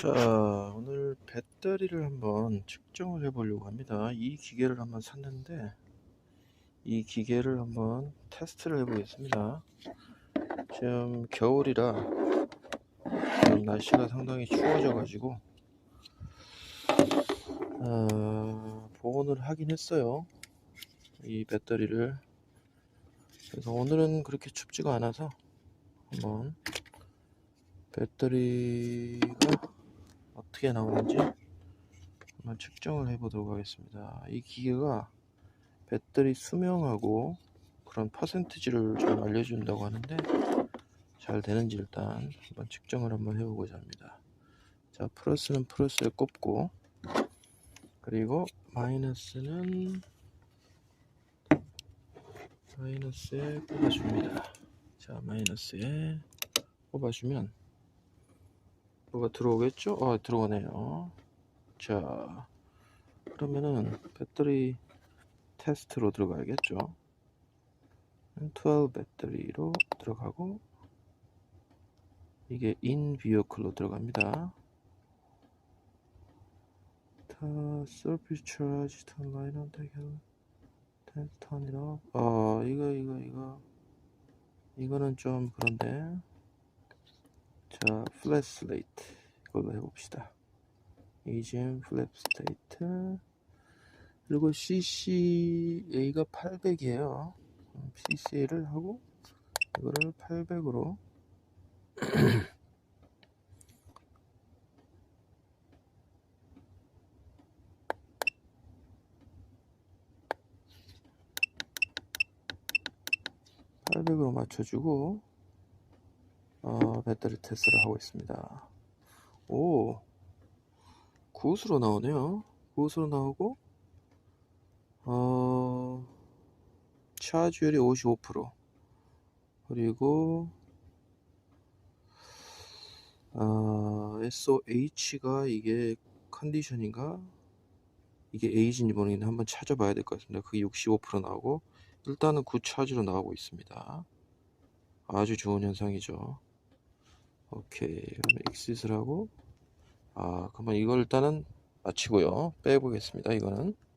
자, 오늘 배터리를 한번 측정을 해 보려고 합니다. 이 기계를 한번 샀는데, 이 기계를 한번 테스트를 해 보겠습니다. 지금 겨울이라, 지금 날씨가 상당히 추워져 가지고, 어, 보온을 하긴 했어요. 이 배터리를. 그래서 오늘은 그렇게 춥지가 않아서, 한번 배터리가 어떻게 나오는지 한번 측정을 해 보도록 하겠습니다. 이 기계가 배터리 수명하고 그런 퍼센트지를 좀 알려준다고 하는데 잘 되는지 일단 한번 측정을 한번 해보고자 합니다. 자, 플러스는 플러스에 꼽고 그리고 마이너스는 마이너스에 꼽아줍니다. 자, 마이너스에 꼽아주면 뭐가 들어오겠죠? 어, 들어오네요. 자, 그러면은 배터리 테스트로 들어가야겠죠? 12 배터리로 들어가고 이게 vehicle로 들어갑니다. 다 on the hill turn it off 어 이거 이거 이거 이거는 좀 그런데 자, 플랫 슬레이트 이걸로 해봅시다. 이젠 플랫 슬레이트 그리고 CCA가 800이에요. CCA를 하고 이거를 800으로 (800으로) 맞춰주고 어, 배터리 테스트를 하고 있습니다. 오, 구스로 나오네요. 구스로 나오고, 어, 차지율이 55%. 그리고, 어, SOH가 이게 컨디션인가? 이게 에이지인지 모르겠는데 한번 찾아봐야 될 것 같습니다. 그게 65% 나오고, 일단은 구차지로 나오고 있습니다. 아주 좋은 현상이죠. 오케이. exit을 하고 아 그러면 이걸 일단은 마치고요. 빼보겠습니다 이거는